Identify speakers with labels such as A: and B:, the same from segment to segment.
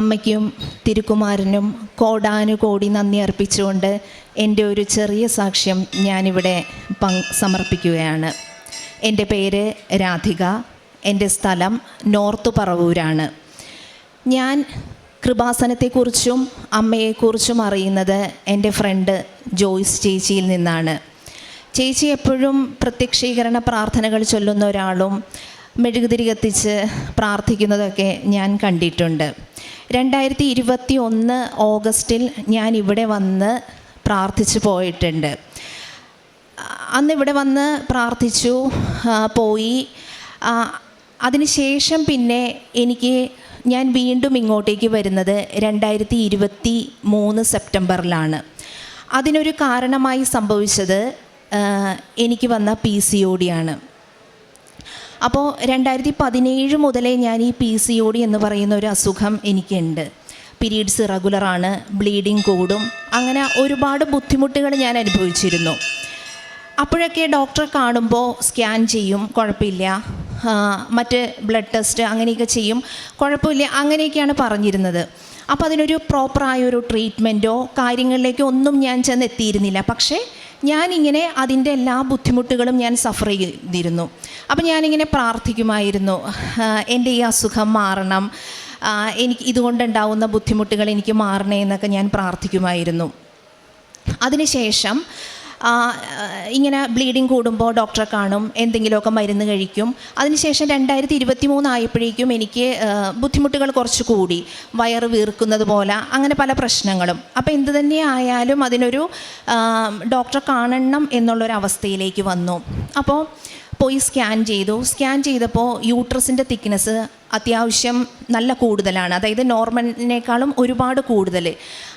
A: അമ്മയ്ക്കും തിരുക്കുമാരനും കോടാനുകോടി നന്ദി അർപ്പിച്ചുകൊണ്ട് എന്റെ ഒരു ചെറിയ സാക്ഷ്യം ഞാനിവിടെ പങ് സമർപ്പിക്കുകയാണ്. എന്റെ പേര് രാധിക എന്റെ സ്ഥലം നോർത്ത് പറവൂരാണ്. ഞാൻ കൃപാസനത്തെക്കുറിച്ചും അമ്മയെക്കുറിച്ചും അറിയുന്നത് എന്റെ ഫ്രണ്ട് ജോയ്സ് ചേച്ചിയിൽ നിന്നാണ്. ചേച്ചി എപ്പോഴും പ്രത്യക്ഷീകരണ പ്രാർത്ഥനകൾ ചൊല്ലുന്ന ഒരാളും മെഴുകുതിരി കത്തിച്ച് പ്രാർത്ഥിക്കുന്നതൊക്കെ ഞാൻ കണ്ടിട്ടുണ്ട്. രണ്ടായിരത്തി ഇരുപത്തി ഒന്ന് ഓഗസ്റ്റിൽ ഞാൻ ഇവിടെ വന്ന് പ്രാർത്ഥിച്ചു പോയിട്ടുണ്ട്. അന്ന് ഇവിടെ വന്ന് പ്രാർത്ഥിച്ചു പോയി. അതിനുശേഷം പിന്നെ എനിക്ക് ഞാൻ വീണ്ടും ഇങ്ങോട്ടേക്ക് വരുന്നത് രണ്ടായിരത്തി ഇരുപത്തി മൂന്ന് സെപ്റ്റംബറിലാണ്. അതിനൊരു കാരണമായി സംഭവിച്ചത് എനിക്ക് വന്ന പി സി ഒ ഡിയാണ് അപ്പോൾ രണ്ടായിരത്തി പതിനേഴ് മുതലേ ഞാൻ ഈ പി സി ഒ ഡി എന്ന് പറയുന്ന ഒരു അസുഖം എനിക്കുണ്ട്. പീരീഡ്സ് റെഗുലറാണ് ബ്ലീഡിങ് കൂടും അങ്ങനെ ഒരുപാട് ബുദ്ധിമുട്ടുകൾ ഞാൻ അനുഭവിച്ചിരുന്നു. അപ്പോഴൊക്കെ ഡോക്ടറെ കാണുമ്പോൾ സ്കാൻ ചെയ്യും കുഴപ്പമില്ല. മറ്റ് ബ്ലഡ് ടെസ്റ്റ് അങ്ങനെയൊക്കെ ചെയ്യും കുഴപ്പമില്ല അങ്ങനെയൊക്കെയാണ് പറഞ്ഞിരുന്നത്. അപ്പോൾ അതിനൊരു പ്രോപ്പറായ ഒരു ട്രീറ്റ്മെന്റോ കാര്യങ്ങളിലേക്കോ ഒന്നും ഞാൻ ചെന്ന് എത്തിയിരുന്നില്ല പക്ഷേ ഞാനിങ്ങനെ അതിന്റെ എല്ലാ ബുദ്ധിമുട്ടുകളും ഞാൻ സഫർ ചെയ്തിരുന്നു. അപ്പം ഞാനിങ്ങനെ പ്രാർത്ഥിക്കുമായിരുന്നു. എന്റെ ഈ അസുഖം മാറണം. എനിക്ക് ഇതുകൊണ്ടുണ്ടാവുന്ന ബുദ്ധിമുട്ടുകൾ എനിക്ക് മാറണേ എന്നൊക്കെ ഞാൻ പ്രാർത്ഥിക്കുമായിരുന്നു. അതിനുശേഷം ഇങ്ങനെ ബ്ലീഡിങ് കൂടുമ്പോൾ ഡോക്ടറെ കാണും എന്തെങ്കിലുമൊക്കെ മരുന്ന് കഴിക്കും. അതിനുശേഷം രണ്ടായിരത്തി ഇരുപത്തി മൂന്നായപ്പോഴേക്കും എനിക്ക് ബുദ്ധിമുട്ടുകൾ കുറച്ച് കൂടി. വയറ് വീർക്കുന്നത് പോലെ അങ്ങനെ പല പ്രശ്നങ്ങളും. അപ്പോൾ എന്ത് തന്നെ ആയാലും അതിനൊരു ഡോക്ടറെ കാണണം എന്നുള്ളൊരവസ്ഥയിലേക്ക് വന്നു. അപ്പോൾ പോയി സ്കാൻ ചെയ്തു. സ്കാൻ ചെയ്തപ്പോൾ യൂട്രസിന്റെ തിക്നെസ് അത്യാവശ്യം നല്ല കൂടുതലാണ്. അതായത് നോർമലിനേക്കാളും ഒരുപാട് കൂടുതൽ.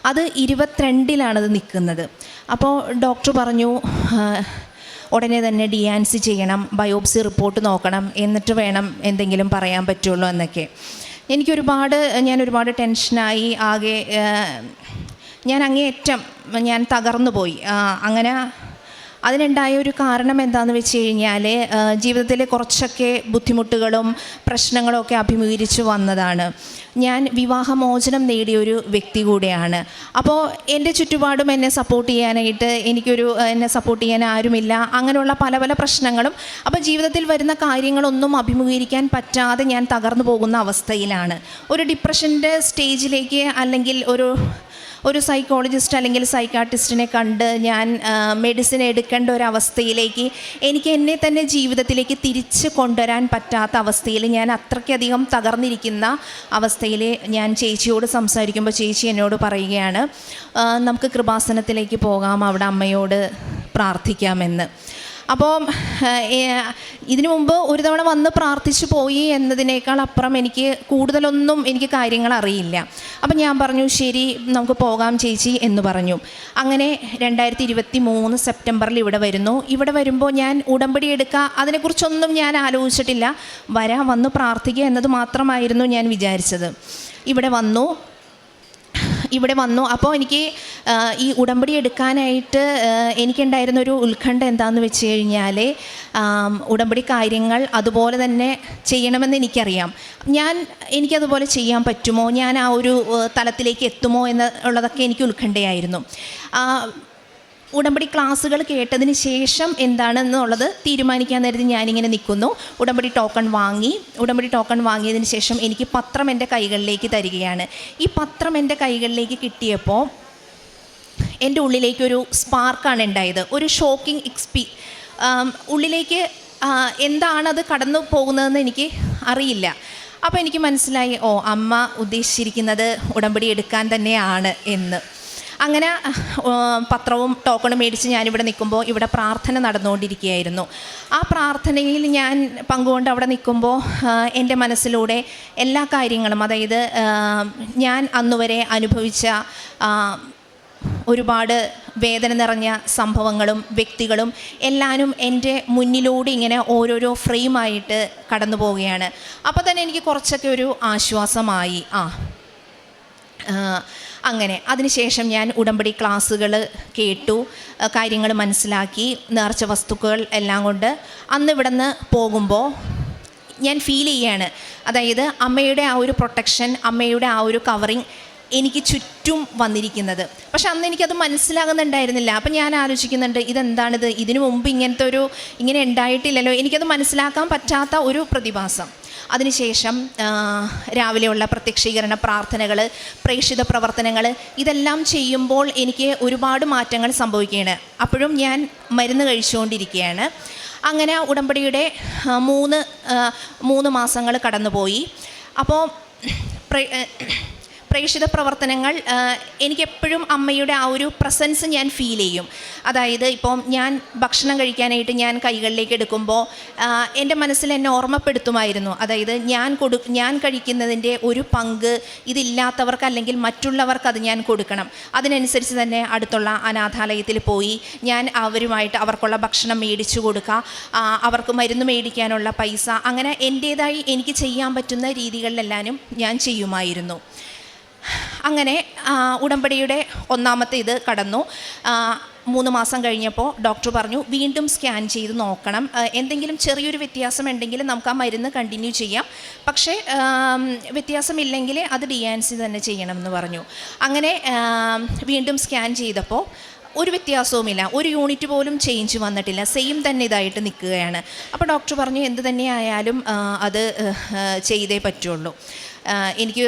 A: അത് ഇരുപത്തിരണ്ടിലാണത് നിൽക്കുന്നത്. അപ്പോൾ ഡോക്ടർ പറഞ്ഞു ഉടനെ തന്നെ ഡി ആൻസി ചെയ്യണം ബയോപ്സി റിപ്പോർട്ട് നോക്കണം എന്നിട്ട് വേണം എന്തെങ്കിലും പറയാൻ പറ്റുള്ളൂ എന്നൊക്കെ. എനിക്കൊരുപാട് ഞാൻ ഒരുപാട് ടെൻഷനായി ആകെ ഞാൻ അങ്ങേയറ്റം ഞാൻ തകർന്നു പോയി അങ്ങനെ അതിനുണ്ടായ ഒരു കാരണം എന്താണെന്ന് വെച്ച് കഴിഞ്ഞാൽ ജീവിതത്തിൽ കുറച്ചൊക്കെ ബുദ്ധിമുട്ടുകളും പ്രശ്നങ്ങളും ഒക്കെ അഭിമുഖീകരിച്ച് വന്നതാണ്. ഞാൻ വിവാഹമോചനം നേടിയ ഒരു വ്യക്തി കൂടെയാണ്. അപ്പോൾ എന്റെ ചുറ്റുപാടും എന്നെ സപ്പോർട്ട് ചെയ്യാനായിട്ട് എനിക്കൊരു എന്നെ സപ്പോർട്ട് ചെയ്യാൻ ആരുമില്ല. അങ്ങനെയുള്ള പല പല പ്രശ്നങ്ങളും അപ്പോൾ ജീവിതത്തിൽ വരുന്ന കാര്യങ്ങളൊന്നും അഭിമുഖീകരിക്കാൻ പറ്റാതെ ഞാൻ തകർന്നു പോകുന്ന അവസ്ഥയിലാണ്. ഒരു ഡിപ്രഷന്റെ സ്റ്റേജിലേക്ക് അല്ലെങ്കിൽ ഒരു ഒരു സൈക്കോളജിസ്റ്റ് അല്ലെങ്കിൽ സൈക്കാട്ടിസ്റ്റിനെ കണ്ട് ഞാൻ മെഡിസിൻ എടുക്കേണ്ട ഒരു അവസ്ഥയിലേക്ക് എനിക്ക് എന്നെ തന്നെ ജീവിതത്തിലേക്ക് തിരിച്ച് കൊണ്ടുവരാൻ പറ്റാത്ത അവസ്ഥയിൽ ഞാൻ അത്രയ്ക്കധികം തകർന്നിരിക്കുന്ന അവസ്ഥയിൽ ഞാൻ ചേച്ചിയോട് സംസാരിക്കുമ്പോൾ ചേച്ചി എന്നോട് പറയുകയാണ് നമുക്ക് കൃപാസനത്തിലേക്ക് പോകാം അവിടെ അമ്മയോട് പ്രാർത്ഥിക്കാമെന്ന്. അപ്പോൾ ഇതിനു മുമ്പ് ഒരു തവണ വന്ന് പ്രാർത്ഥിച്ചു പോയി എന്നതിനേക്കാൾ അപ്പുറം എനിക്ക് കൂടുതലൊന്നും എനിക്ക് കാര്യങ്ങൾ അറിയില്ല. അപ്പം ഞാൻ പറഞ്ഞു ശരി നമുക്ക് പോകാം ചേച്ചി എന്ന് പറഞ്ഞു. അങ്ങനെ രണ്ടായിരത്തി ഇരുപത്തി മൂന്ന് സെപ്റ്റംബറിൽ ഇവിടെ വരുന്നു. ഇവിടെ വരുമ്പോൾ ഞാൻ ഉടമ്പടി എടുക്കുക അതിനെക്കുറിച്ചൊന്നും ഞാൻ ആലോചിച്ചിട്ടില്ല. വരാൻ വന്ന് പ്രാർത്ഥിക്കുക എന്നത് മാത്രമായിരുന്നു ഞാൻ വിചാരിച്ചത്. ഇവിടെ വന്നു. ഇവിടെ വന്നു. അപ്പോൾ എനിക്ക് ഈ ഉടമ്പടി എടുക്കാനായിട്ട് എനിക്കുണ്ടായിരുന്ന ഒരു ഉത്കണ്ഠ എന്താണെന്ന് വെച്ച് കഴിഞ്ഞാൽ ഉടമ്പടി കാര്യങ്ങൾ അതുപോലെ തന്നെ ചെയ്യണമെന്ന് എനിക്കറിയാം. ഞാൻ എനിക്കതുപോലെ ചെയ്യാൻ പറ്റുമോ? ഞാൻ ആ ഒരു തലത്തിലേക്ക് എത്തുമോ എന്നുള്ളതൊക്കെ എനിക്ക് ഉത്കണ്ഠയായിരുന്നു. ഉടമ്പടി ക്ലാസ്സുകൾ കേട്ടതിന് ശേഷം എന്താണെന്നുള്ളത് തീരുമാനിക്കാൻ നേരത്തെ ഞാനിങ്ങനെ നിൽക്കുന്നു. ഉടമ്പടി ടോക്കൺ വാങ്ങി ഉടമ്പടി ടോക്കൺ വാങ്ങിയതിന് ശേഷം എനിക്ക് പത്രം എന്റെ കൈകളിലേക്ക് തരികയാണ്. ഈ പത്രം എന്റെ കൈകളിലേക്ക് കിട്ടിയപ്പോൾ എന്റെ ഉള്ളിലേക്കൊരു സ്പാർക്കാണ് ഉണ്ടായത്. ഒരു ഷോക്കിംഗ് എക്സ്പി ഉള്ളിലേക്ക് എന്താണത് കടന്നു പോകുന്നതെന്ന് എനിക്ക് അറിയില്ല. അപ്പോൾ എനിക്ക് മനസ്സിലായി ഓ അമ്മ ഉദ്ദേശിച്ചിരിക്കുന്നത് ഉടമ്പടി എടുക്കാൻ തന്നെയാണ് എന്ന്. അങ്ങനെ പത്രവും ടോക്കണും മേടിച്ച് ഞാനിവിടെ നിൽക്കുമ്പോൾ ഇവിടെ പ്രാർത്ഥന നടന്നുകൊണ്ടിരിക്കുകയായിരുന്നു. ആ പ്രാർത്ഥനയിൽ ഞാൻ പങ്കുകൊണ്ട് അവിടെ നിൽക്കുമ്പോൾ എന്റെ മനസ്സിലൂടെ എല്ലാ കാര്യങ്ങളും അതായത് ഞാൻ അന്നുവരെ അനുഭവിച്ച ഒരുപാട് വേദന നിറഞ്ഞ സംഭവങ്ങളും വ്യക്തികളും എല്ലാവരും എന്റെ മുന്നിലൂടെ ഇങ്ങനെ ഓരോരോ ഫ്രെയിമായിട്ട് കടന്നു പോവുകയാണ്. അപ്പോൾ തന്നെ എനിക്ക് കുറച്ചൊക്കെ ഒരു ആശ്വാസമായി. ആ, അങ്ങനെ. അതിനുശേഷം ഞാൻ ഉടമ്പടി ക്ലാസ്സുകൾ കേട്ടു. കാര്യങ്ങൾ മനസ്സിലാക്കി. നേർച്ച വസ്തുക്കൾ എല്ലാം കൊണ്ട് അന്ന് ഇവിടെ നിന്ന് പോകുമ്പോൾ ഞാൻ ഫീൽ ചെയ്യാണ്. അതായത് അമ്മയുടെ ആ ഒരു പ്രൊട്ടക്ഷൻ അമ്മയുടെ ആ ഒരു കവറിങ് എനിക്ക് ചുറ്റും വന്നിരിക്കുന്നത്. പക്ഷെ അന്ന് എനിക്കത് മനസ്സിലാകുന്നുണ്ടായിരുന്നില്ല. അപ്പം ഞാൻ ആലോചിക്കുന്നുണ്ട് ഇതെന്താണിത്? ഇതിനു മുമ്പ് ഇങ്ങനത്തെ ഒരു ഇങ്ങനെ ഉണ്ടായിട്ടില്ലല്ലോ. എനിക്കത് മനസ്സിലാക്കാൻ പറ്റാത്ത ഒരു പ്രതിഭാസം. അതിനുശേഷം രാവിലെയുള്ള പ്രത്യക്ഷീകരണ പ്രാർത്ഥനകൾ പ്രേക്ഷിത പ്രവർത്തനങ്ങൾ ഇതെല്ലാം ചെയ്യുമ്പോൾ എനിക്ക് ഒരുപാട് മാറ്റങ്ങൾ സംഭവിക്കുകയാണ്. അപ്പോഴും ഞാൻ മരുന്ന് കഴിച്ചുകൊണ്ടിരിക്കുകയാണ്. അങ്ങനെ ഉടമ്പടിയുടെ മൂന്ന് മൂന്ന് മാസങ്ങൾ കടന്നുപോയി. അപ്പോൾ പ്രേക്ഷിത പ്രവർത്തനങ്ങൾ എനിക്കെപ്പോഴും അമ്മയുടെ ആ ഒരു പ്രസൻസ് ഞാൻ ഫീൽ ചെയ്യും. അതായത് ഇപ്പം ഞാൻ ഭക്ഷണം കഴിക്കാനായിട്ട് ഞാൻ കൈകളിലേക്ക് എടുക്കുമ്പോൾ എന്റെ മനസ്സിൽ എന്നെ ഓർമ്മപ്പെടുത്തുമായിരുന്നു. അതായത് ഞാൻ കൊടു ഞാൻ കഴിക്കുന്നതിന്റെ ഒരു പങ്ക് ഇതില്ലാത്തവർക്ക് അല്ലെങ്കിൽ മറ്റുള്ളവർക്ക് അത് ഞാൻ കൊടുക്കണം. അതിനനുസരിച്ച് തന്നെ അടുത്തുള്ള അനാഥാലയത്തിൽ പോയി ഞാൻ അവരുമായിട്ട് അവർക്കുള്ള ഭക്ഷണം മേടിച്ചു കൊടുക്കുക അവർക്ക് മരുന്ന് മേടിക്കാനുള്ള പൈസ അങ്ങനെ എന്റേതായി എനിക്ക് ചെയ്യാൻ പറ്റുന്ന രീതികളിലെല്ലാനും ഞാൻ ചെയ്യുമായിരുന്നു. അങ്ങനെ ഉടമ്പടിയുടെ ഒന്നാമത്തെ ഇത് കടന്നു. മൂന്ന് മാസം കഴിഞ്ഞപ്പോൾ ഡോക്ടർ പറഞ്ഞു വീണ്ടും സ്കാൻ ചെയ്ത് നോക്കണം. എന്തെങ്കിലും ചെറിയൊരു വ്യത്യാസം ഉണ്ടെങ്കിൽ നമുക്ക് ആ മരുന്ന് കണ്ടിന്യൂ ചെയ്യാം. പക്ഷേ വ്യത്യാസമില്ലെങ്കിൽ അത് ഡി ആൻ സി തന്നെ ചെയ്യണമെന്ന് പറഞ്ഞു. അങ്ങനെ വീണ്ടും സ്കാൻ ചെയ്തപ്പോൾ ഒരു വ്യത്യാസവുമില്ല. ഒരു യൂണിറ്റ് പോലും ചേഞ്ച് വന്നിട്ടില്ല. സെയിം തന്നെ ഇതായിട്ട് നിൽക്കുകയാണ്. അപ്പോൾ ഡോക്ടർ പറഞ്ഞു എന്ത് തന്നെയായാലും അത് ചെയ്തേ പറ്റുള്ളൂ. എനിക്ക്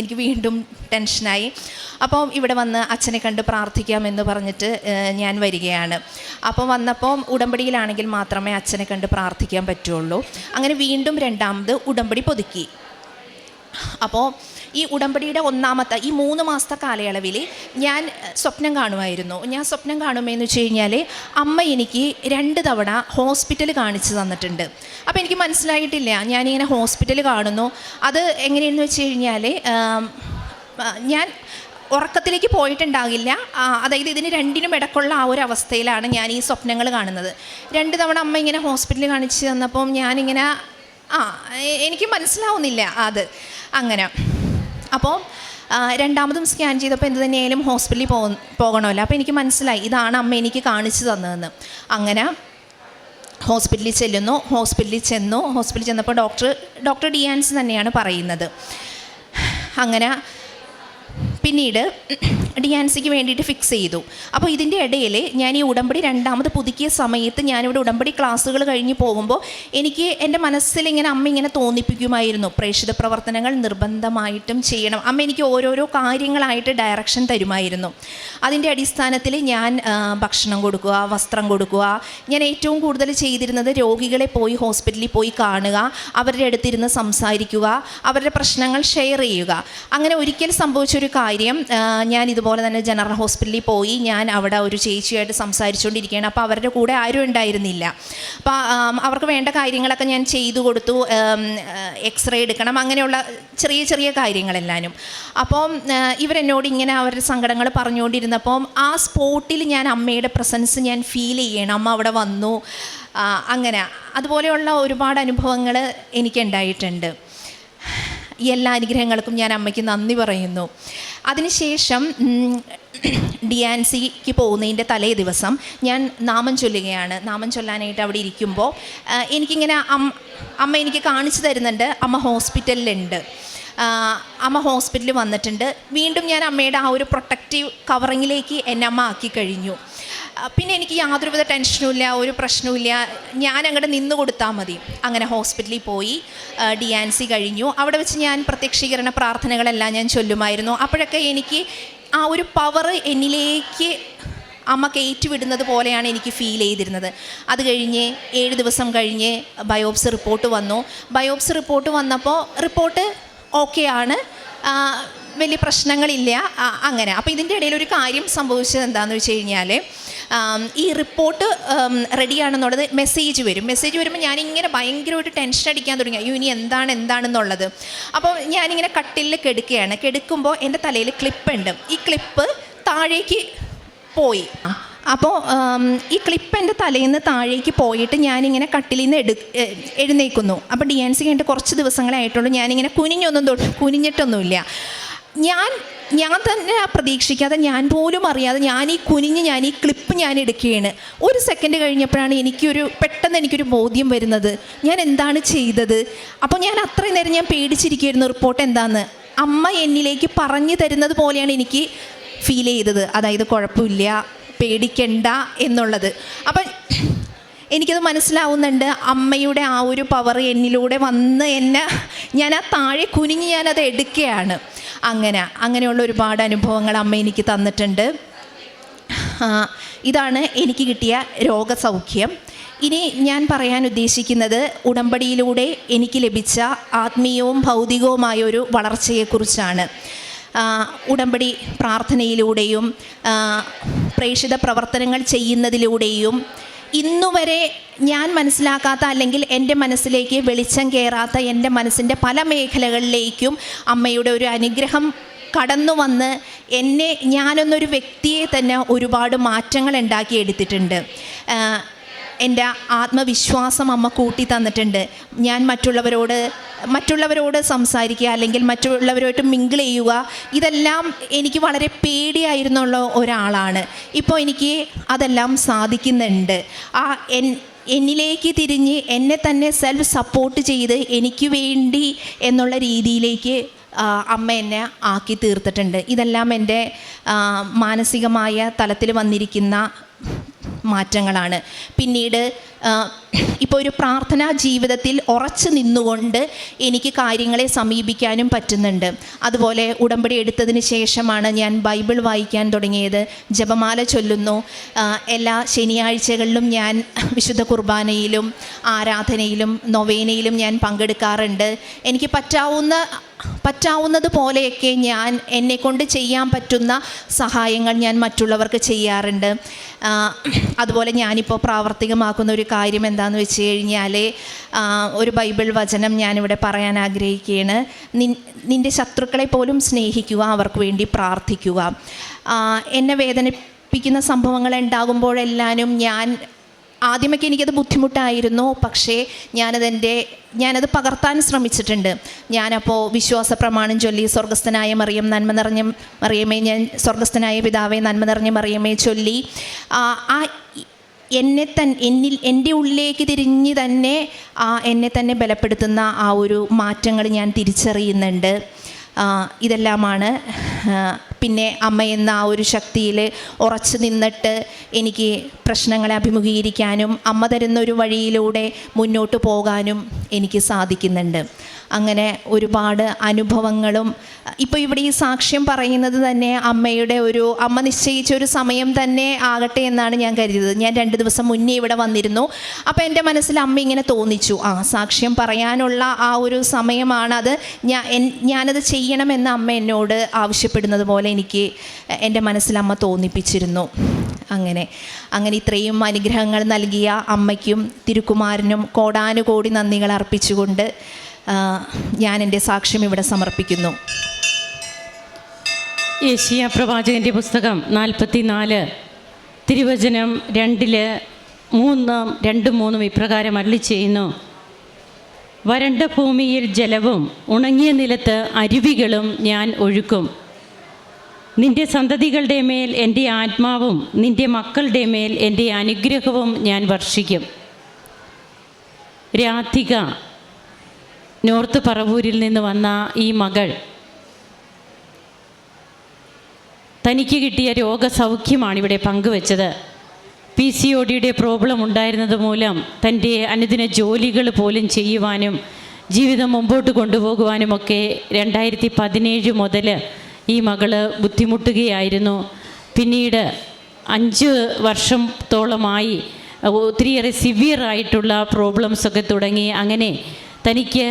A: എനിക്ക് വീണ്ടും ടെൻഷനായി. അപ്പോൾ ഇവിടെ വന്ന് അച്ഛനെ കണ്ട് പ്രാർത്ഥിക്കാമെന്ന് പറഞ്ഞിട്ട് ഞാൻ വരികയാണ്. അപ്പോൾ വന്നപ്പോൾ ഉടമ്പടിയിലാണെങ്കിൽ മാത്രമേ അച്ഛനെ കണ്ട് പ്രാർത്ഥിക്കാൻ പറ്റുള്ളൂ. അങ്ങനെ വീണ്ടും രണ്ടാമത് ഉടമ്പടി പുതുക്കി. അപ്പോൾ ഈ ഉടമ്പടിയുടെ ഒന്നാമത്തെ ഈ മൂന്ന് മാസത്തെ കാലയളവിൽ ഞാൻ സ്വപ്നം കാണുമായിരുന്നു. ഞാൻ സ്വപ്നം കാണുമെന്ന് വെച്ച് കഴിഞ്ഞാൽ അമ്മ എനിക്ക് രണ്ട് തവണ ഹോസ്പിറ്റൽ കാണിച്ചു തന്നിട്ടുണ്ട്. അപ്പോൾ എനിക്ക് മനസ്സിലായിട്ടില്ല ഞാനിങ്ങനെ ഹോസ്പിറ്റൽ കാണുന്നു. അത് എങ്ങനെയെന്ന് വെച്ച് കഴിഞ്ഞാൽ ഞാൻ ഉറക്കത്തിലേക്ക് പോയിട്ടുണ്ടാകില്ല. അതായത് ഇതിന് രണ്ടിനും ഇടക്കുള്ള ആ ഒരു അവസ്ഥയിലാണ് ഞാൻ ഈ സ്വപ്നങ്ങൾ കാണുന്നത്. രണ്ട് തവണ അമ്മ ഇങ്ങനെ ഹോസ്പിറ്റലിൽ കാണിച്ച് തന്നപ്പം ഞാനിങ്ങനെ ആ എനിക്ക് മനസ്സിലാവുന്നില്ല അത്. അങ്ങനെ. അപ്പോൾ രണ്ടാമതും സ്കാൻ ചെയ്തപ്പോൾ എന്ത് തന്നെയായാലും ഹോസ്പിറ്റലിൽ പോ പോകണമല്ലോ. അപ്പോൾ എനിക്ക് മനസ്സിലായി ഇതാണ് അമ്മ എനിക്ക് കാണിച്ചു തന്നതെന്ന്. അങ്ങനെ ഹോസ്പിറ്റലിൽ ചെല്ലുന്നു ഹോസ്പിറ്റലിൽ ചെന്നു. ഹോസ്പിറ്റലിൽ ചെന്നപ്പോൾ ഡോക്ടർ ഡോക്ടർ ഡിയാൻസ് തന്നെയാണ് പറയുന്നത്. അങ്ങനെ പിന്നീട് ഡിയാൻസിക്ക് വേണ്ടിയിട്ട് ഫിക്സ് ചെയ്തു. അപ്പോൾ ഇതിന്റെ ഇടയിൽ ഞാൻ ഈ ഉടമ്പടി രണ്ടാമത് പുതുക്കിയ സമയത്ത് ഞാനിവിടെ ഉടമ്പടി ക്ലാസ്സുകൾ കഴിഞ്ഞ് പോകുമ്പോൾ എനിക്ക് എന്റെ മനസ്സിൽ ഇങ്ങനെ അമ്മ ഇങ്ങനെ തോന്നിപ്പിക്കുമായിരുന്നു. പ്രേക്ഷിത പ്രവർത്തനങ്ങൾ നിർബന്ധമായിട്ടും ചെയ്യണം. അമ്മ എനിക്ക് ഓരോരോ കാര്യങ്ങളായിട്ട് ഡയറക്ഷൻ തരുമായിരുന്നു. അതിന്റെ അടിസ്ഥാനത്തിൽ ഞാൻ ഭക്ഷണം കൊടുക്കുക വസ്ത്രം കൊടുക്കുക. ഞാൻ ഏറ്റവും കൂടുതൽ ചെയ്തിരുന്നത് രോഗികളെ പോയി ഹോസ്പിറ്റലിൽ പോയി കാണുക അവരുടെ അടുത്തിരുന്ന് സംസാരിക്കുക അവരുടെ പ്രശ്നങ്ങൾ ഷെയർ ചെയ്യുക. അങ്ങനെ ഒരിക്കൽ സംഭവിച്ചൊരു കാര്യം ഞാൻ ഞാൻ ഇതുപോലെ തന്നെ ജനറൽ ഹോസ്പിറ്റലിൽ പോയി ഞാൻ അവിടെ ഒരു ചേച്ചിയായിട്ട് സംസാരിച്ചുകൊണ്ടിരിക്കുകയാണ്. അപ്പോൾ അവരുടെ കൂടെ ആരും ഉണ്ടായിരുന്നില്ല. അപ്പോൾ അവർക്ക് വേണ്ട കാര്യങ്ങളൊക്കെ ഞാൻ ചെയ്തു കൊടുത്തു. എക്സ്റേ എടുക്കണം. അങ്ങനെയുള്ള ചെറിയ ചെറിയ കാര്യങ്ങളെല്ലാനും. അപ്പം ഇവരെന്നോട് ഇങ്ങനെ അവരുടെ സങ്കടങ്ങൾ പറഞ്ഞുകൊണ്ടിരുന്നപ്പം ആ സ്പോട്ടിൽ ഞാൻ അമ്മയുടെ പ്രസൻസ് ഞാൻ ഫീൽ ചെയ്യണം. അമ്മ അവിടെ വന്നു. അങ്ങനെ. അതുപോലെയുള്ള ഒരുപാട് അനുഭവങ്ങൾ എനിക്കുണ്ടായിട്ടുണ്ട്. ഈ എല്ലാ അനുഗ്രഹങ്ങൾക്കും ഞാൻ അമ്മയ്ക്ക് നന്ദി പറയുന്നു. അതിനുശേഷം ഡി ആൻ സിക്ക് പോകുന്നതിന്റെ തലേ ദിവസം ഞാൻ നാമം ചൊല്ലുകയാണ്. നാമം ചൊല്ലാനായിട്ട് അവിടെ ഇരിക്കുമ്പോൾ എനിക്കിങ്ങനെ അമ്മ എനിക്ക് കാണിച്ചു തരുന്നുണ്ട്. അമ്മ ഹോസ്പിറ്റലിലുണ്ട്. അമ്മ ഹോസ്പിറ്റലിൽ വന്നിട്ടുണ്ട്. വീണ്ടും ഞാൻ അമ്മയുടെ ആ ഒരു പ്രൊട്ടക്റ്റീവ് കവറിങ്ങിലേക്ക് എന്നെ അമ്മ ആക്കി കഴിഞ്ഞു. പിന്നെ എനിക്ക് യാതൊരുവിധ ടെൻഷനും ഇല്ല ഒരു പ്രശ്നവുമില്ല ഞാൻ അങ്ങോട്ട് നിന്ന് കൊടുത്താൽ മതി. അങ്ങനെ ഹോസ്പിറ്റലിൽ പോയി ഡി ആൻ സി കഴിഞ്ഞു. അവിടെ വെച്ച് ഞാൻ പ്രത്യക്ഷീകരണ പ്രാർത്ഥനകളെല്ലാം ഞാൻ ചൊല്ലുമായിരുന്നു. അപ്പോഴൊക്കെ എനിക്ക് ആ ഒരു പവർ എന്നിലേക്ക് അമ്മ കയറ്റിവിടുന്നത് പോലെയാണ് എനിക്ക് ഫീൽ ചെയ്തിരുന്നത്. അത് കഴിഞ്ഞ് ഏഴ് ദിവസം കഴിഞ്ഞ് ബയോപ്സി റിപ്പോർട്ട് വന്നു. ബയോപ്സി റിപ്പോർട്ട് വന്നപ്പോൾ റിപ്പോർട്ട് ഓക്കെ ആണ്. വലിയ പ്രശ്നങ്ങളില്ല. അങ്ങനെ. അപ്പോൾ ഇതിന്റെ ഇടയിൽ ഒരു കാര്യം സംഭവിച്ചത് എന്താണെന്ന് വെച്ച് കഴിഞ്ഞാൽ ഈ റിപ്പോർട്ട് റെഡിയാണെന്നുള്ളത് മെസ്സേജ് വരും. മെസ്സേജ് വരുമ്പോൾ ഞാനിങ്ങനെ ഭയങ്കരമായിട്ട് ടെൻഷൻ അടിക്കാൻ തുടങ്ങി. അയ്യോ ഇനി എന്താണ് എന്താണെന്നുള്ളത്. അപ്പോൾ ഞാനിങ്ങനെ കട്ടിലിൽ കെടുക്കുകയാണ്. കെടുക്കുമ്പോൾ എന്റെ തലയിൽ ക്ലിപ്പുണ്ട് ഈ ക്ലിപ്പ് താഴേക്ക് പോയി. അപ്പോൾ ഈ ക്ലിപ്പ് എന്റെ തലയിൽ നിന്ന് താഴേക്ക് പോയിട്ട് ഞാനിങ്ങനെ കട്ടിലിൽ നിന്ന് എടു എഴുന്നേക്കുന്നു. അപ്പോൾ ഡി എൻ സി കഴിഞ്ഞിട്ട് കുറച്ച് ദിവസങ്ങളായിട്ടുള്ളൂ ഞാനിങ്ങനെ കുനിഞ്ഞൊന്നും തൊട്ട് കുനിഞ്ഞിട്ടൊന്നുമില്ല. ഞാൻ ഞാൻ തന്നെ പ്രതീക്ഷിക്കാതെ ഞാൻ പോലും അറിയാതെ ഞാൻ ഈ കുനിഞ്ഞ് ഞാൻ ഈ ക്ലിപ്പ് ഞാൻ എടുക്കുകയാണ്. ഒരു സെക്കൻഡ് കഴിഞ്ഞപ്പോഴാണ് എനിക്കൊരു പെട്ടെന്ന് എനിക്കൊരു ബോധ്യം വരുന്നത്. ഞാൻ എന്താണ് ചെയ്തത്? അപ്പോൾ ഞാൻ അത്രയും നേരം ഞാൻ പേടിച്ചിരിക്കുകയായിരുന്നു റിപ്പോർട്ട് എന്താന്ന്. അമ്മ എന്നിലേക്ക് പറഞ്ഞു തരുന്നത് പോലെയാണ് എനിക്ക് ഫീൽ ചെയ്തത്. അതായത് കുഴപ്പമില്ല പേടിക്കണ്ട എന്നുള്ളത്. അപ്പം എനിക്കത് മനസ്സിലാവുന്നുണ്ട്. അമ്മയുടെ ആ ഒരു പവർ എന്നിലൂടെ വന്ന് എന്നെ ഞാൻ ആ താഴെ കുനിഞ്ഞ് ഞാനത് എടുക്കുകയാണ്. അങ്ങനെ അങ്ങനെയുള്ള ഒരുപാട് അനുഭവങ്ങൾ അമ്മ എനിക്ക് തന്നിട്ടുണ്ട്. ഇതാണ് എനിക്ക് കിട്ടിയ രോഗസൗഖ്യം. ഇനി ഞാൻ പറയാൻ ഉദ്ദേശിക്കുന്നത് ഉടമ്പടിയിലൂടെ എനിക്ക് ലഭിച്ച ആത്മീയവും ഭൗതികവുമായ ഒരു വളർച്ചയെക്കുറിച്ചാണ്. ഉടമ്പടി പ്രാർത്ഥനയിലൂടെയും പ്രേക്ഷിത പ്രവർത്തനങ്ങൾ ചെയ്യുന്നതിലൂടെയും ഇന്നുവരെ ഞാൻ മനസ്സിലാക്കാത്ത അല്ലെങ്കിൽ എന്റെ മനസ്സിലേക്ക് വെളിച്ചം കയറാത്ത എന്റെ മനസ്സിന്റെ പല മേഖലകളിലേക്കും അമ്മയുടെ ഒരു അനുഗ്രഹം കടന്നു വന്ന് എന്നെ ഞാനെന്നൊരു വ്യക്തിയെ തന്നെ ഒരുപാട് മാറ്റങ്ങൾ ഉണ്ടാക്കിയെടുത്തിട്ടുണ്ട്. എന്റെ ആത്മവിശ്വാസം അമ്മ കൂട്ടി തന്നിട്ടുണ്ട്. ഞാൻ മറ്റുള്ളവരോട് മറ്റുള്ളവരോട് സംസാരിക്കുക അല്ലെങ്കിൽ മറ്റുള്ളവരുമായിട്ട് മിങ്കിൾ ചെയ്യുക ഇതെല്ലാം എനിക്ക് വളരെ പേടിയായിരുന്നുള്ള ഒരാളാണ്. ഇപ്പോൾ എനിക്ക് അതെല്ലാം സാധിക്കുന്നുണ്ട്. ആ എൻ എന്നിലേക്ക് തിരിഞ്ഞ് എന്നെ തന്നെ സെൽഫ് സപ്പോർട്ട് ചെയ്ത് എനിക്ക് വേണ്ടി എന്നുള്ള രീതിയിലേക്ക് അമ്മ എന്നെ ആക്കി തീർത്തിട്ടുണ്ട്. ഇതെല്ലാം എന്റെ മാനസികമായ തലത്തിൽ വന്നിരിക്കുന്ന മാറ്റങ്ങളാണ്. പിന്നീട് ഇപ്പോൾ ഒരു പ്രാർത്ഥനാ ജീവിതത്തിൽ ഉറച്ചു നിന്നുകൊണ്ട് എനിക്ക് കാര്യങ്ങളെ സമീപിക്കാനും പറ്റുന്നുണ്ട്. അതുപോലെ ഉടമ്പടി എടുത്തതിന് ശേഷമാണ് ഞാൻ ബൈബിൾ വായിക്കാൻ തുടങ്ങിയത്. ജപമാല ചൊല്ലുന്നു. എല്ലാ ശനിയാഴ്ചകളിലും ഞാൻ വിശുദ്ധ കുർബാനയിലും ആരാധനയിലും നൊവേനയിലും ഞാൻ പങ്കെടുക്കാറുണ്ട്. എനിക്ക് പറ്റാവുന്ന പറ്റാവുന്നത് പോലെയൊക്കെ ഞാൻ എന്നെക്കൊണ്ട് ചെയ്യാൻ പറ്റുന്ന സഹായങ്ങൾ ഞാൻ മറ്റുള്ളവർക്ക് ചെയ്യാറുണ്ട്. അതുപോലെ ഞാനിപ്പോൾ പ്രാവർത്തികമാക്കുന്ന ഒരു കാര്യം എന്താണെന്ന് വെച്ച് കഴിഞ്ഞാൽ ഒരു ബൈബിൾ വചനം ഞാനിവിടെ പറയാൻ ആഗ്രഹിക്കുകയാണ്. നിൻ നിന്റെ ശത്രുക്കളെ പോലും സ്നേഹിക്കുക അവർക്ക് വേണ്ടി പ്രാർത്ഥിക്കുക. എന്നെ വേദനിപ്പിക്കുന്ന സംഭവങ്ങൾ ഉണ്ടാകുമ്പോഴെല്ലാനും ഞാൻ ആദ്യമൊക്കെ എനിക്കത് ബുദ്ധിമുട്ടായിരുന്നു. പക്ഷേ ഞാനതെന്റെ ഞാനത് പകർത്താൻ ശ്രമിച്ചിട്ടുണ്ട്. ഞാനപ്പോൾ വിശ്വാസ പ്രമാണം ചൊല്ലി സ്വർഗസ്ഥനായ മറിയം നന്മ നിറഞ്ഞ മറിയമേ ഞാൻ സ്വർഗസ്ഥനായ പിതാവേ നന്മ നിറഞ്ഞ മറിയമേ ചൊല്ലി ആ എന്നെ തൻ എന്നിൽ എന്റെ ഉള്ളിലേക്ക് തിരിഞ്ഞ് തന്നെ ആ എന്നെ തന്നെ ബലപ്പെടുത്തുന്ന ആ ഒരു മാറ്റങ്ങൾ ഞാൻ തിരിച്ചറിയുന്നുണ്ട്. ഇതെല്ലാമാണ് പിന്നെ അമ്മയെന്ന ആ ഒരു ശക്തിയിൽ ഉറച്ചു നിന്നിട്ട് എനിക്ക് പ്രശ്നങ്ങളെ അഭിമുഖീകരിക്കാനും അമ്മ തരുന്ന ഒരു വഴിയിലൂടെ മുന്നോട്ട് പോകാനും എനിക്ക് സാധിക്കുന്നുണ്ട്. അങ്ങനെ ഒരുപാട് അനുഭവങ്ങളും ഇപ്പോൾ ഇവിടെ ഈ സാക്ഷ്യം പറയുന്നത് തന്നെ അമ്മയുടെ ഒരു അമ്മ നിശ്ചയിച്ച ഒരു സമയം തന്നെ ആകട്ടെ എന്നാണ് ഞാൻ കരുതിയത്. ഞാൻ രണ്ട് ദിവസം മുന്നേ ഇവിടെ വന്നിരുന്നു. അപ്പോൾ എന്റെ മനസ്സിൽ അമ്മ ഇങ്ങനെ തോന്നിച്ചു. ആ സാക്ഷ്യം പറയാനുള്ള ആ ഒരു സമയമാണത്. ഞാൻ ഞാനത് ചെയ്യണമെന്ന് അമ്മ എന്നോട് ആവശ്യപ്പെടുന്നത് പോലെ എനിക്ക് എന്റെ മനസ്സിൽ അമ്മ തോന്നിപ്പിച്ചിരുന്നു. അങ്ങനെ അങ്ങനെ ഇത്രയും അനുഗ്രഹങ്ങൾ നൽകിയ അമ്മയ്ക്കും തിരുക്കുമാരനും കോടാനുകോടി നന്ദികൾ അർപ്പിച്ചുകൊണ്ട് ഞാൻ എന്റെ സാക്ഷ്യം ഇവിടെ സമർപ്പിക്കുന്നു.
B: ഏഷ്യ പ്രവാചകന്റെ പുസ്തകം നാൽപ്പത്തി നാല് തിരുവചനം രണ്ടിൽ മൂന്നും രണ്ടും മൂന്നും ഇപ്രകാരം അരളി ചെയ്യുന്നു. വരണ്ട ഭൂമിയിൽ ജലവും ഉണങ്ങിയ നിലത്ത് അരുവികളും ഞാൻ ഒഴുക്കും. നിന്റെ സന്തതികളുടെ മേൽ എന്റെ ആത്മാവും നിന്റെ മക്കളുടെ മേൽ എന്റെ അനുഗ്രഹവും ഞാൻ വർഷിക്കും. രാധിക നോർത്ത് പറവൂരിൽ നിന്ന് വന്ന ഈ മകൾ തനിക്ക് കിട്ടിയ രോഗസൗഖ്യമാണ് ഇവിടെ പങ്കുവച്ചത്. പി സി ഒ ഡിയുടെ പ്രോബ്ലം ഉണ്ടായിരുന്നത് മൂലം തന്റെ അനുദിന ജോലികൾ പോലും ചെയ്യുവാനും ജീവിതം മുമ്പോട്ട് കൊണ്ടുപോകുവാനുമൊക്കെ രണ്ടായിരത്തി പതിനേഴ് മുതൽ ഈ മകൾ ബുദ്ധിമുട്ടുകയായിരുന്നു. പിന്നീട് അഞ്ച് വർഷത്തോളമായി ഒത്തിരിയേറെ സിവിയർ ആയിട്ടുള്ള പ്രോബ്ലംസൊക്കെ തുടങ്ങി. അങ്ങനെ തനിക്ക്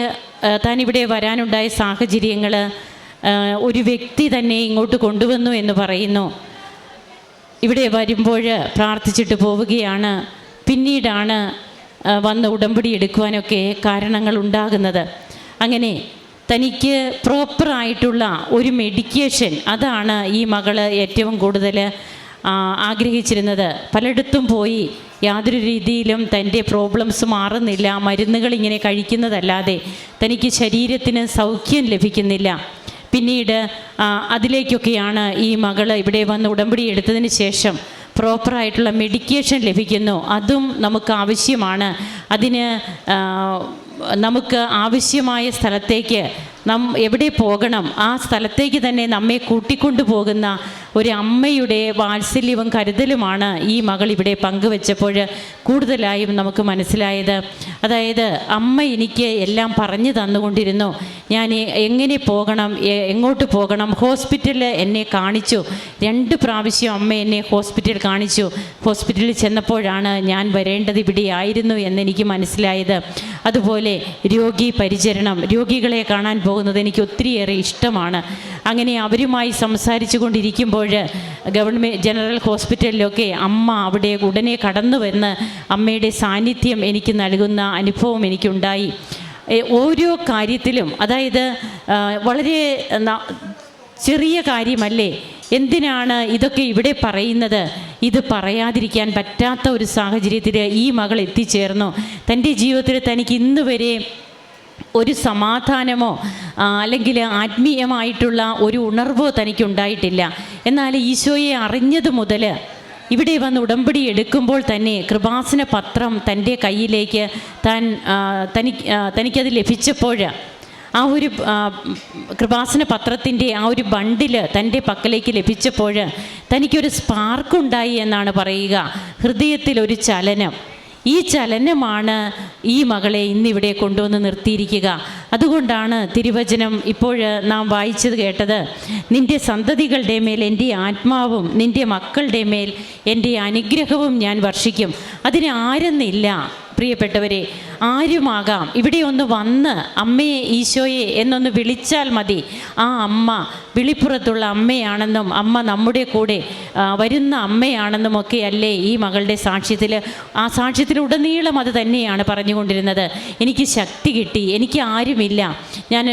B: താനിവിടെ വരാനുണ്ടായ സാഹചര്യങ്ങൾ ഒരു വ്യക്തി തന്നെ ഇങ്ങോട്ട് കൊണ്ടുവന്നു എന്ന് പറയുന്നു. ഇവിടെ വരുമ്പോൾ പ്രാർത്ഥിച്ചിട്ട് പോവുകയാണ്. പിന്നീടാണ് വന്ന് ഉടമ്പടി എടുക്കുവാനൊക്കെ കാരണങ്ങൾ ഉണ്ടാകുന്നത്. അങ്ങനെ തനിക്ക് പ്രോപ്പറായിട്ടുള്ള ഒരു മെഡിക്കേഷൻ അതാണ് ഈ മകൾ ഏറ്റവും കൂടുതൽ ആഗ്രഹിച്ചിരുന്നത്. പലയിടത്തും പോയി യാതൊരു രീതിയിലും തന്റെ പ്രോബ്ലംസ് മാറുന്നില്ല മരുന്നുകൾ ഇങ്ങനെ കഴിക്കുന്നതല്ലാതെ തനിക്ക് ശരീരത്തിന് സൗഖ്യം ലഭിക്കുന്നില്ല. പിന്നീട് അതിലേക്കൊക്കെയാണ് ഈ മകൾ ഇവിടെ വന്ന് ഉടമ്പടി എടുത്തതിന് ശേഷം പ്രോപ്പറായിട്ടുള്ള മെഡിക്കേഷൻ ലഭിക്കുന്നു. അതും നമുക്ക് ആവശ്യമാണ്. അതിന് നമുക്ക് ആവശ്യമായ സ്ഥലത്തേക്ക് നം എവിടെ പോകണം? ആ സ്ഥലത്തേക്ക് തന്നെ നമ്മെ കൂട്ടിക്കൊണ്ടു പോകുന്ന ഒരു അമ്മയുടെ വാത്സല്യവും കരുതലുമാണ് ഈ മകൾ ഇവിടെ പങ്കുവെച്ചപ്പോൾ കൂടുതലായും നമുക്ക് മനസ്സിലായത്. അതായത് അമ്മ എനിക്ക് എല്ലാം പറഞ്ഞു തന്നുകൊണ്ടിരുന്നു. ഞാൻ എങ്ങനെ പോകണം എങ്ങോട്ട് പോകണം? ഹോസ്പിറ്റലിൽ എന്നെ കാണിച്ചു. രണ്ട് പ്രാവശ്യം അമ്മ എന്നെ ഹോസ്പിറ്റലിൽ കാണിച്ചു. ഹോസ്പിറ്റലിൽ ചെന്നപ്പോഴാണ് ഞാൻ വരേണ്ടത് ഇവിടെയായിരുന്നു എന്നെനിക്ക് മനസ്സിലായത്. അതുപോലെ രോഗി പരിചരണം. രോഗികളെ കാണാൻ പോകുന്നത് എനിക്ക് ഒത്തിരിയേറെ ഇഷ്ടമാണ്. അങ്ങനെ അവരുമായി സംസാരിച്ചു കൊണ്ടിരിക്കുമ്പോൾ ഗവൺമെന്റ് ജനറൽ ഹോസ്പിറ്റലിലൊക്കെ അമ്മ അവിടെ ഉടനെ കടന്നു വന്ന് അമ്മയുടെ സാന്നിധ്യം എനിക്ക് നൽകുന്ന അനുഭവം എനിക്കുണ്ടായി. ഓരോ കാര്യത്തിലും അതായത് വളരെ ചെറിയ കാര്യമല്ലേ? എന്തിനാണ് ഇതൊക്കെ ഇവിടെ പറയുന്നത്? ഇത് പറയാതിരിക്കാൻ പറ്റാത്ത ഒരു സാഹചര്യത്തിൽ ഈ മകൾ എത്തിച്ചേർന്നു. തന്റെ ജീവിതത്തിൽ തനിക്ക് ഇന്ന് വരെ ഒരു സമാധാനമോ അല്ലെങ്കിൽ ആത്മീയമായിട്ടുള്ള ഒരു ഉണർവോ തനിക്കുണ്ടായിട്ടില്ല. എന്നാൽ ഈശോയെ അറിഞ്ഞത് മുതൽ ഇവിടെ വന്ന് ഉടമ്പടി എടുക്കുമ്പോൾ തന്നെ കൃപാസന പത്രം തന്റെ കയ്യിലേക്ക് താൻ തനിക്ക് തനിക്കത് ലഭിച്ചപ്പോൾ ആ ഒരു കൃപാസന പത്രത്തിന്റെ ആ ഒരു ബണ്ടിൽ തന്റെ പക്കലേക്ക് ലഭിച്ചപ്പോൾ തനിക്കൊരു സ്പാർക്കുണ്ടായി എന്നാണ് പറയുക. ഹൃദയത്തിലൊരു ചലനം. ഈ ചലനമാണ് ഈ മകളെ ഇന്നിവിടെ കൊണ്ടുവന്ന് നിർത്തിയിരിക്കുക. അതുകൊണ്ടാണ് തിരുവചനം ഇപ്പോൾ നാം വായിച്ചത് കേട്ടത്. നിന്റെ സന്തതികളുടെ മേൽ എന്റെ ആത്മാവും നിന്റെ മക്കളുടെ മേൽ എന്റെ അനുഗ്രഹവും ഞാൻ വർഷിക്കും. അതിന് ആരെന്നില്ല പ്രിയപ്പെട്ടവരെ? ആരുമാകാം? ഇവിടെ ഒന്ന് വന്ന് അമ്മയെ ഈശോയെ എന്നൊന്ന് വിളിച്ചാൽ മതി. ആ അമ്മ വിളിപ്പുറത്തുള്ള അമ്മയാണെന്നും അമ്മ നമ്മുടെ കൂടെ വരുന്ന അമ്മയാണെന്നും ഒക്കെ അല്ലേ ഈ മകളുടെ സാക്ഷ്യത്തിൽ ആ സാക്ഷ്യത്തിലുടനീളം അത് തന്നെയാണ് പറഞ്ഞുകൊണ്ടിരുന്നത്. എനിക്ക് ശക്തി കിട്ടി എനിക്ക് ആരുമില്ല. ഞാൻ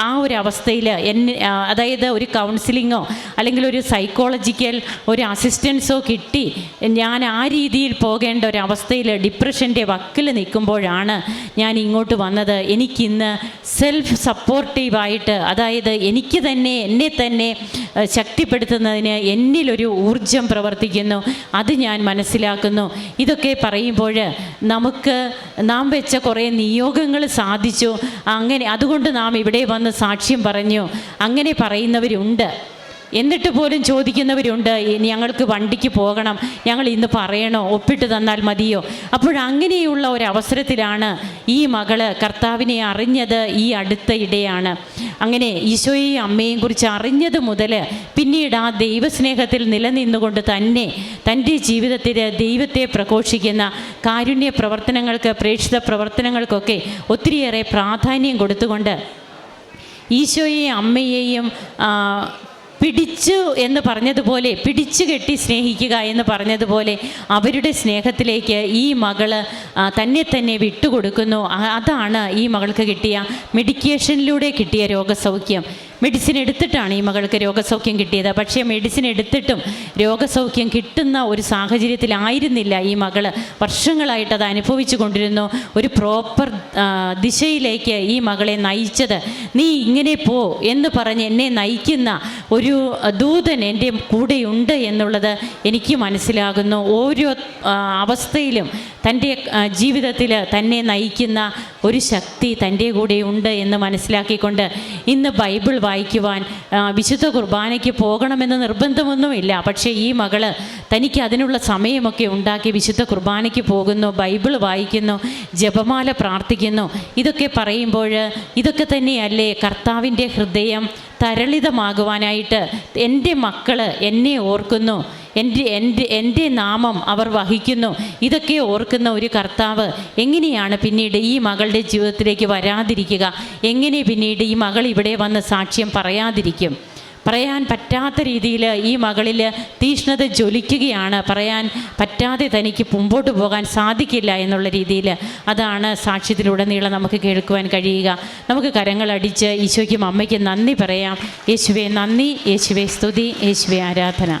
B: ആ, ഒരു അവസ്ഥയിൽ എന്നെ അതായത് ഒരു കൗൺസിലിങ്ങോ അല്ലെങ്കിൽ ഒരു സൈക്കോളജിക്കൽ ഒരു അസിസ്റ്റൻസോ കിട്ടി. ഞാൻ ആ രീതിയിൽ പോകേണ്ട ഒരു അവസ്ഥയിൽ ഡിപ്രഷന്റെ വക്കിൽ നിൽക്കുമ്പോഴാണ് ഞാൻ ഇങ്ങോട്ട് വന്നത്. എനിക്കിന്ന് സെൽഫ് സപ്പോർട്ടീവായിട്ട് അതായത് എനിക്ക് തന്നെ എന്നെ തന്നെ ശക്തിപ്പെടുത്തുന്നതിന് എന്നിലൊരു ഊർജം പ്രവർത്തിക്കുന്നു. അത് ഞാൻ മനസ്സിലാക്കുന്നു. ഇതൊക്കെ പറയുമ്പോൾ നമുക്ക് നാം വെച്ച കുറേ നിയോഗങ്ങൾ സാധിച്ചു. അങ്ങനെ അതുകൊണ്ട് നാം ഇവിടെ വന്ന് സാക്ഷ്യം പറഞ്ഞു. അങ്ങനെ പറയുന്നവരുണ്ട്. എന്നിട്ട് പോലും ചോദിക്കുന്നവരുണ്ട് "ഈ ഞങ്ങൾക്ക് വണ്ടിക്ക് പോകണം ഞങ്ങൾ ഇന്ന് പറയണോ ഒപ്പിട്ട് തന്നാൽ മതിയോ? അപ്പോഴങ്ങനെയുള്ള ഒരവസരത്തിലാണ് ഈ മകൾ കർത്താവിനെ അറിഞ്ഞത് ഈ അടുത്ത ഇടയാണ്. അങ്ങനെ ഈശോയെയും അമ്മയെയും കുറിച്ച് അറിഞ്ഞത് മുതൽ പിന്നീട് ആ ദൈവസ്നേഹത്തിൽ നിലനിന്നുകൊണ്ട് തന്നെ തന്റെ ജീവിതത്തിൽ ദൈവത്തെ പ്രഘോഷിക്കുന്ന കാരുണ്യ പ്രവർത്തനങ്ങൾക്ക് പ്രേക്ഷിത പ്രവർത്തനങ്ങൾക്കൊക്കെ ഒത്തിരിയേറെ പ്രാധാന്യം കൊടുത്തുകൊണ്ട് ഈശോയെയും അമ്മയെയും പിടിച്ചു എന്ന് പറഞ്ഞതുപോലെ പിടിച്ചു കെട്ടി സ്നേഹിക്കുക എന്ന് പറഞ്ഞതുപോലെ അവരുടെ സ്നേഹത്തിലേക്ക് ഈ മകൾ തന്നെ തന്നെ വിട്ടുകൊടുക്കുന്നു. അതാണ് ഈ മകൾക്ക് കിട്ടിയ മെഡിക്കേഷനിലൂടെ കിട്ടിയ രോഗസൗഖ്യം. മെഡിസിൻ എടുത്തിട്ടാണ് ഈ മകൾക്ക് രോഗസൗഖ്യം കിട്ടിയത്. പക്ഷേ മെഡിസിൻ എടുത്തിട്ടും രോഗസൗഖ്യം കിട്ടുന്ന ഒരു സാഹചര്യത്തിലായിരുന്നില്ല ഈ മകൾ വർഷങ്ങളായിട്ട് അത് അനുഭവിച്ചു കൊണ്ടിരുന്നു. ഒരു പ്രോപ്പർ ദിശയിലേക്ക് ഈ മകളെ നയിച്ചത്. നീ ഇങ്ങനെ പോ എന്ന് പറഞ്ഞ് എന്നെ നയിക്കുന്ന ഒരു ദൂതൻ എന്റെ കൂടെയുണ്ട് എന്നുള്ളത് എനിക്ക് മനസ്സിലാകുന്നു. ഓരോ അവസ്ഥയിലും തന്റെ ജീവിതത്തിൽ തന്നെ നയിക്കുന്ന ഒരു ശക്തി തന്റെ കൂടെയുണ്ട് എന്ന് മനസ്സിലാക്കിക്കൊണ്ട് ഇന്ന് ബൈബിൾ വായിക്കുവാൻ വിശുദ്ധ കുർബാനയ്ക്ക് പോകണമെന്ന് നിർബന്ധമൊന്നുമില്ല. പക്ഷേ ഈ മകൾ തനിക്ക് അതിനുള്ള സമയമൊക്കെ ഉണ്ടാക്കി വിശുദ്ധ കുർബാനയ്ക്ക് പോകുന്നു ബൈബിൾ വായിക്കുന്നു ജപമാല പ്രാർത്ഥിക്കുന്നു. ഇതൊക്കെ പറയുമ്പോൾ ഇതൊക്കെ തന്നെയല്ലേ കർത്താവിന്റെ ഹൃദയം തരളിതമാകുവാനായിട്ട് എന്റെ മക്കൾ എന്നെ ഓർക്കുന്നു. എന്റെ എന്റെ എന്റെ നാമം അവർ വഹിക്കുന്നു. ഇതൊക്കെ ഓർക്കുന്ന ഒരു കർത്താവ് എങ്ങനെയാണ് പിന്നീട് ഈ മകളുടെ ജീവിതത്തിലേക്ക് വരാതിരിക്കുക? എങ്ങനെ പിന്നീട് ഈ മകൾ ഇവിടെ വന്ന് സാക്ഷ്യം പറയാതിരിക്കും? പറയാൻ പറ്റാത്ത രീതിയിൽ ഈ മകളിൽ തീഷ്ണത ജ്വലിക്കുകയാണ്. പറയാൻ പറ്റാതെ തനിക്ക് മുമ്പോട്ട് പോകാൻ സാധിക്കില്ല എന്നുള്ള രീതിയിൽ അതാണ് സാക്ഷ്യത്തിലുടനീളം നമുക്ക് കേൾക്കുവാൻ കഴിയുക. നമുക്ക് കരങ്ങളടിച്ച് ഈശോയ്ക്കും അമ്മയ്ക്കും നന്ദി പറയാം. യേശുവെ നന്ദി യേശുവെ സ്തുതി യേശുവെ ആരാധന.